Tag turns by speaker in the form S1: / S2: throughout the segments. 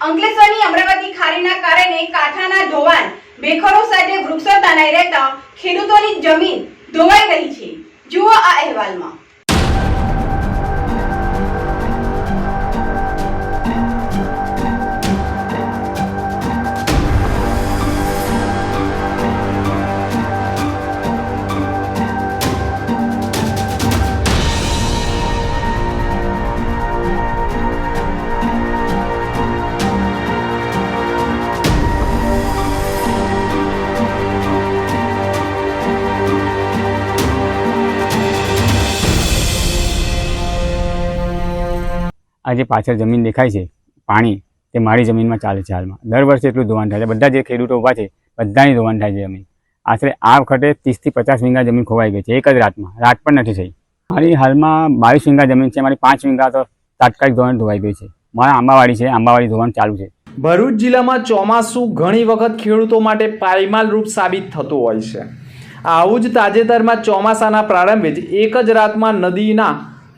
S1: અંકલેશ્વરની અમરાવતી ખાડીના કારણે કાંઠાના ધોવાણ બેખરો સાથે વૃક્ષો તણાઈ રહેતા ખેડૂતોની જમીન ધોવાઈ રહી છે. જુઓ આ અહેવાલમાં.
S2: જે પાછળ જમીન દેખાય છે, પાણી, તે મારી જમીનમાં ચાલે છે હાલમાં. દર વર્ષે એટલું ધોવાણ થાય છે. બધા જે ખેડૂતો ઊભા છે, બધાની ધોવાણ થાય છે જમીન. આશરે આ વખતે ત્રીસથી પચાસ વીંગા જમીન ખોવાઈ ગઈ છે, એક જ રાતમાં. રાત પણ નથી થઈ. મારી હાલમાં બાવીસ વીંગા જમીન છે, મારી પાંચ વીંગા તો તાત્કાલિક ધોવાણ ધોવાઈ ગઈ છે. મારા આંબાવાડી છે, આંબાવાડી ધોવાણ ચાલુ છે.
S3: ભરૂચ જિલ્લામાં ચોમાસું ઘણી વખત ખેડૂતો માટે પાયમાલ રૂપ સાબિત થતું હોય છે. આવું જ તાજેતરમાં ચોમાસાના પ્રારંભે જ એક જ રાતમાં નદીના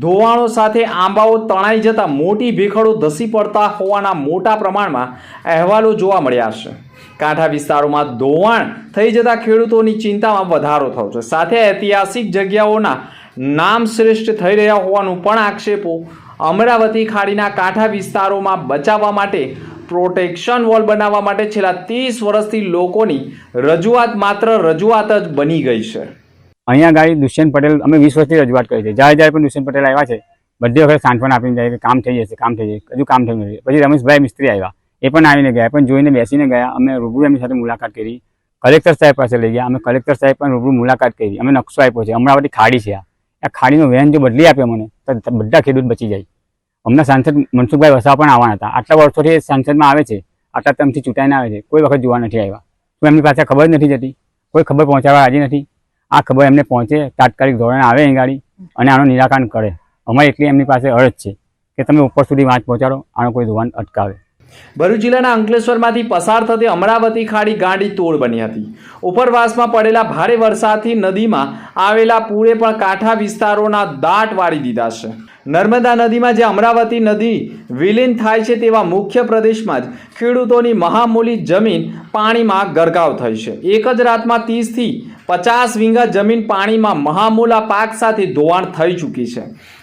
S3: ધોવાણો સાથે આંબાઓ તણાઈ જતા મોટી ભેખડો ધસી પડતા હોવાના મોટા પ્રમાણમાં અહેવાલો જોવા મળ્યા છે. કાંઠા વિસ્તારોમાં ધોવાણ થઈ જતા ખેડૂતોની ચિંતામાં વધારો થયો છે. સાથે ઐતિહાસિક જગ્યાઓના નામ શ્રેષ્ઠ થઈ રહ્યા હોવાનું પણ આક્ષેપો અમરાવતી ખાડીના કાંઠા વિસ્તારોમાં બચાવવા માટે, પ્રોટેક્શન વોલ બનાવવા માટે છેલ્લા ત્રીસ વર્ષથી લોકોની રજૂઆત માત્ર રજૂઆત જ બની ગઈ છે.
S2: અહીંયા ગાડી દુષ્યંત પટેલ, અમે વીસ વર્ષથી રજૂઆત કરી છે. જ્યારે જ્યારે પણ દુષ્યંત પટેલ આવ્યા છે, બધી વખત સાંત્વન આપીને જાય કે કામ થઈ જશે, કામ થઈ જશે, હજુ કામ થયું નથી. પછી રમેશભાઈ મિસ્ત્રી આવ્યા. એ પણ આવીને ગયા પણ જોઈને બેસીને ગયા. અમે રૂબરૂ એમની સાથે મુલાકાત કરી. કલેક્ટર સાહેબ પાસે લઈ ગયા. અમે કલેક્ટર સાહેબ પણ રૂબરૂ મુલાકાત કરી. અમે નકશો આપ્યો છે. અમરાવતી ખાડી છે આ. ખાડીનો વેન જો બદલી આપે મને, તો બધા ખેડૂત બચી જાય. હમણાં સાંસદ મનસુખભાઈ વસાવા પણ આવવાના હતા. આટલા વર્ષોથી સાંસદમાં આવે છે. આટલા તમથી ચૂંટાઈને આવે છે. કોઈ વખત જોવા નથી આવ્યા. તો એમની પાસે ખબર નથી જતી? કોઈ ખબર પહોંચાડવા રાજી નથી? આ ખબર એમને પહોંચે, તાત્કાલિક ધોરણે આવે અહીં ગાડી અને આનું નિરાકરણ કરે. અમારી એટલી એમની પાસે અરજ છે કે તમે ઉપર સુધી વાંચ પહોંચાડો, આનો કોઈ ધોવાણ અટકાવે.
S3: ભરૂચ જિલ્લાના અંકલેશ્વરમાંથી પસાર થતી અમરાવતી ખાડી ગાંડી તોડ બની હતી. ઉપરવાસમાં પડેલા ભારે વરસાદથી નદીમાં આવેલા પૂરે પણ કાંઠા વિસ્તારોના દાટ વાળી દીધા છે. નર્મદા નદીમાં જે અમરાવતી નદી વિલીન થાય છે તેવા મુખ્ય પ્રદેશમાં જ ખેડૂતોની મહામૂલી જમીન પાણીમાં ગરકાવ થઈ છે. એક જ રાતમાં ત્રીસથી પચાસ વીંગા જમીન પાણીમાં મહામૂલા પાક સાથે ધોવાણ થઈ ચૂકી છે.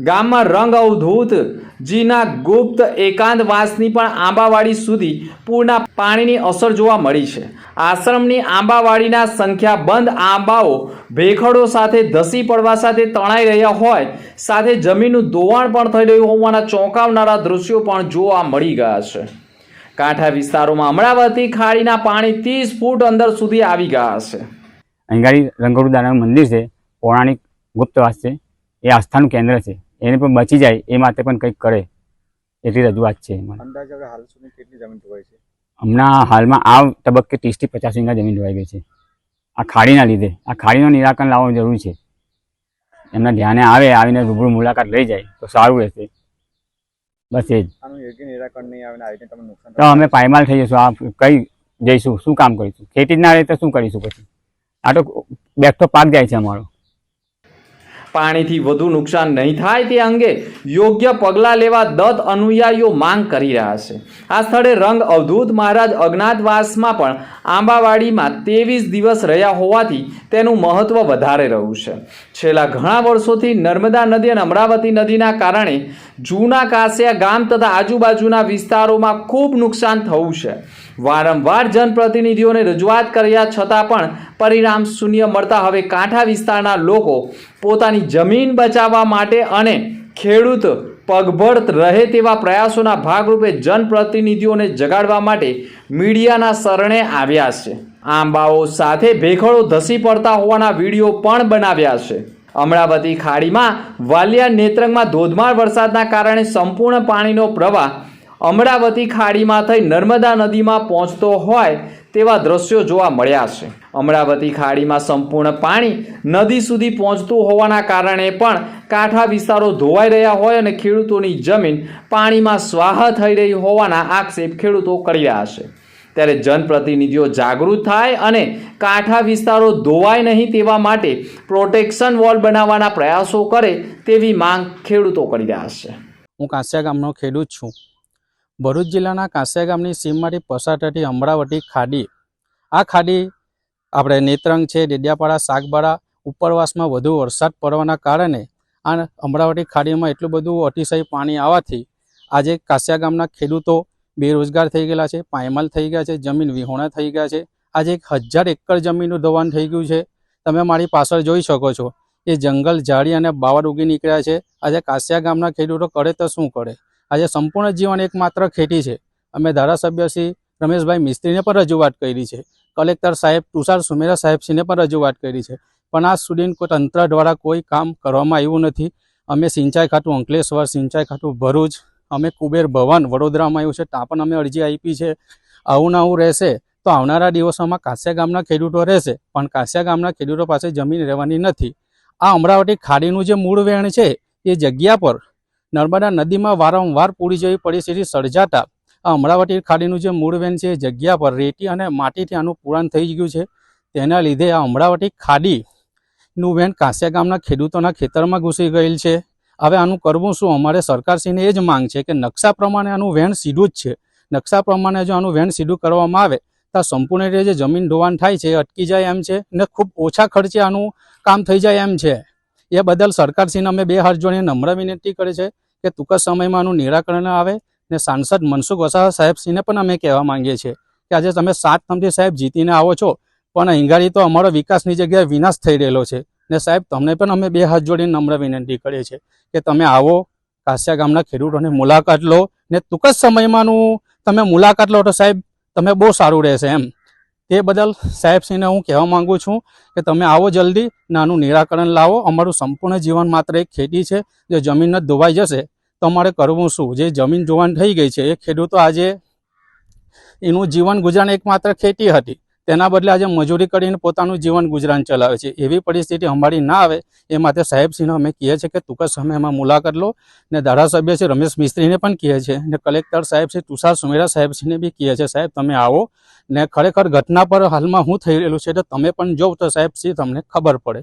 S3: ગામમાં રંગ અવધૂત જીના ગુપ્ત એકાંતવાસની પણ આંબાવાડી સુધી પૂરના પાણીની અસર જોવા મળી છે. આશ્રમની આંબાવાડીના સંખ્યાબંધ આંબાઓ ભેખડો સાથે ધસી પડવા સાથે તણાઈ રહ્યા હોય સાથે જમીનનું ધોવાણ પણ થઈ રહ્યું હોવાના ચોંકાવનારા દૃશ્યો પણ જોવા મળી ગયા છે. કાંઠા વિસ્તારોમાં અમરાવતી ખાડીના પાણી ત્રીસ ફૂટ અંદર સુધી આવી ગયા છે.
S2: અહીં ગાડી રંગોળું દાદાનું મંદિર છે પૌરાણિક ગુપ્તવાસ છે એ આસ્થાનું કેન્દ્ર છે. એને પણ બચી જાય એ માટે પણ કંઈક કરે એટલી રજૂઆત છે
S4: અંદાજે હાલ સુધી કેટલી જમીન ધોવાઈ છે?
S2: હમણાં હાલમાં આ તબક્કે ત્રીસથી પચાસ વીઘા જમીન ધોવાઈ ગઈ છે. આ ખાડીના લીધે આ ખાડીનું નિરાકરણ લાવવાનું જરૂરી છે. એમના ધ્યાને આવે આવીને રૂબરૂ મુલાકાત લઈ જાય તો સારું રહેશે. બસ એ જ. તો અમે પાયમાલ થઈ જઈશું આ કઈ જઈશું શું કામ કરીશું? ખેતી જ ના રહે તો શું કરીશું પછી? આ તો બેઠો પાક જાય છે અમારો.
S3: પાણીથી વધુ નુકસાન નહીં થાય તે અંગે યોગ્ય પગલાં લેવા દત્ત અનુયાયીઓ માંગ કરી રહ્યા છે. આ સ્થળે રંગ અવધૂત મહારાજ અજ્ઞાતવાસમાં પણ આંબાવાડીમાં ત્રેવીસ દિવસ રહ્યા હોવાથી તેનું મહત્ત્વ વધારે રહ્યું છે. છેલ્લા ઘણા વર્ષોથી નર્મદા નદી અને અમરાવતી નદીના કારણે જૂના કાસિયા ગામ તથા આજુબાજુના વિસ્તારોમાં ખૂબ નુકસાન થયું છે. વારંવાર જનપ્રતિનિધિઓને રજૂઆત કર્યા છતાં પણ પરિણામ શૂન્ય મળતા હવે કાંઠા વિસ્તારના લોકો પોતાની જમીન બચાવવા માટે અને ખેડૂત પગભર રહે તેવા પ્રયાસોના ભાગરૂપે જનપ્રતિનિધિઓને જગાડવા માટે મીડિયાના શરણે આવ્યા છે. આંબાઓ સાથે ભેખડો ધસી પડતા હોવાના વીડિયો પણ બનાવ્યા છે. અમરાવતી ખાડીમાં વાલિયા નેત્રંગમાં ધોધમાર વરસાદના કારણે સંપૂર્ણ પાણીનો પ્રવાહ અમરાવતી ખાડીમાં થઈ નર્મદા નદીમાં પહોંચતો હોય તેવા દ્રશ્યો જોવા મળ્યા છે. અમરાવતી ખાડીમાં સંપૂર્ણ પાણી નદી સુધી પહોંચતું હોવાના કારણે પણ કાંઠા વિસ્તારો ધોવાઈ રહ્યા હોય અને ખેડૂતોની જમીન પાણીમાં સ્વાહ થઈ રહી હોવાના આક્ષેપ ખેડૂતો કરી રહ્યા છે. ત્યારે જનપ્રતિનિધિઓ જાગૃત થાય અને કાંઠા વિસ્તારો ધોવાય નહીં તેવા માટે પ્રોટેક્શન વોલ બનાવવાના પ્રયાસો કરે તેવી માંગ ખેડૂતો કરી રહ્યા છે.
S5: હું કાંસ્યા ગામનો ખેડૂત છું. ભરૂચ જિલ્લાના કાંસ્યા ગામની સીમમાંથી પસાર થતી અમરાવતી ખાડી. આ ખાડી આપણે નેત્રંગ છે, ડેડિયાપાડા શાકબારા ઉપરવાસમાં વધુ વરસાદ પડવાના કારણે આ અમરાવતી ખાડીમાં એટલું બધું અતિશય પાણી આવવાથી આજે કાંસિયા ગામના ખેડૂતો બેરોજગાર થઈ ગયેલા છે, પાયમાલ થઈ ગયા છે, જમીન વિહોણા થઈ ગયા છે. આજે એક હજાર એકર જમીનનું ધોવાણ થઈ ગયું છે. તમે મારી પાછળ જોઈ શકો છો. એ જંગલ ઝાડી અને બાવળ ઉગી નીકળ્યા છે. આજે કાંસિયા ગામના ખેડૂતો કરે તો શું કરે? આજે સંપૂર્ણ જીવન એકમાત્ર ખેતી છે. અમે ધારાસભ્ય શ્રી રમેશભાઈ મિસ્ત્રીને પણ રજૂઆત કરી છે. કલેક્ટર સાહેબ તુષાર સુમેરા સાહેબશ્રીને પણ રજૂઆત કરી છે. પણ આજ સુધી કોઈ તંત્ર દ્વારા કોઈ કામ કરવામાં આવ્યું નથી. અમે સિંચાઈ ખાતું અંકલેશ્વર, સિંચાઈ ખાતું ભરૂચ અમે કુબેર ભવન વડોદરામાં આવ્યું છે, ત્યાં પણ અમે અરજી આપી છે. આવું ને આવું રહેશે તો આવનારા દિવસોમાં કાસ્યા ગામના ખેડૂતો રહેશે, પણ કાસ્યા ગામના ખેડૂતો પાસે જમીન રહેવાની નથી. આ અમરાવતી ખાડીનું જે મૂળ વેણ છે, એ જગ્યા પર નર્મદા નદીમાં વારંવાર પૂરી જેવી પરિસ્થિતિ સર્જાતા આ અમરાવતી ખાડીનું જે મૂળ વેણ છે, એ જગ્યા પર રેતી અને માટીથી આનું પુરાણ થઈ ગયું છે. તેના લીધે આ અમરાવતી ખાડીનું વેણ કાંસ્યા ગામના ખેડૂતોના ખેતરમાં ઘૂસી ગયેલ છે. હવે આનું કરવું શું? અમારે સરકારશ્રીને એ જ માંગ છે કે નકશા પ્રમાણે આનું વેણ સીધું જ છે. નકશા પ્રમાણે જો આનું વેણ સીધું કરવામાં આવે, તો સંપૂર્ણ રીતે જે જમીન ધોવાણ થાય છે અટકી જાય એમ છે ને ખૂબ ઓછા ખર્ચે આનું કામ થઈ જાય એમ છે. એ બદલ સરકારશ્રીને અમે બે હાથ નમ્ર વિનંતી કરે છે કે ટૂંક સમયમાં આનું નિરાકરણ આવે ને સાંસદ મનસુખ વસાવા સાહેબશ્રીને પણ અમે કહેવા માંગીએ છીએ કે આજે તમે સાત તમથી સાહેબ જીતીને આવો છો, પણ અહીંગાડી તો અમારો વિકાસની જગ્યાએ વિનાશ થઈ રહેલો છે. ને સાહેબ, તમને પણ અમે બે હાથ જોડીને નમ્ર વિનંતી કરીએ છીએ કે તમે આવો કાસ્યા ગામના ખેડૂતોની મુલાકાત લો ને ટૂંક જ સમયમાંનું તમે મુલાકાત લો તો સાહેબ, તમે બહુ સારું રહેશે એમ. તે બદલ સાહેબશ્રીને હું કહેવા માંગુ છું કે તમે આવો જલ્દી, નાનું નિરાકરણ લાવો. અમારું સંપૂર્ણ જીવન માત્ર એક ખેતી છે. જે જમીન જ ધોવાઈ જશે, તો અમારે કરવું શું? જે જમીન જોવાન થઈ ગઈ છે, એ ખેડૂતો આજે એનું જીવન ગુજરાન એકમાત્ર ખેતી હતી. તેના બદલે આજે મજૂરી કરીને પોતાનું જીવન ગુજરાન ચલાવે છે. એવી પરિસ્થિતિ અમારી ના આવે એ માટે સાહેબસિંહને અમે કહીએ છીએ કે ટૂંક સમયમાં મુલાકાત લો. ને ધારાસભ્ય શ્રી રમેશ મિસ્ત્રીને પણ કહે છે ને કલેક્ટર સાહેબ શ્રી તુષાર સુમેરા સાહેબસિંહને બી કહે છે સાહેબ, તમે આવો. ને ખરેખર ઘટના પર હાલમાં શું થઈ રહેલું છે તો તમે પણ જોવ તો સાહેબ શ્રી, તમને ખબર પડે.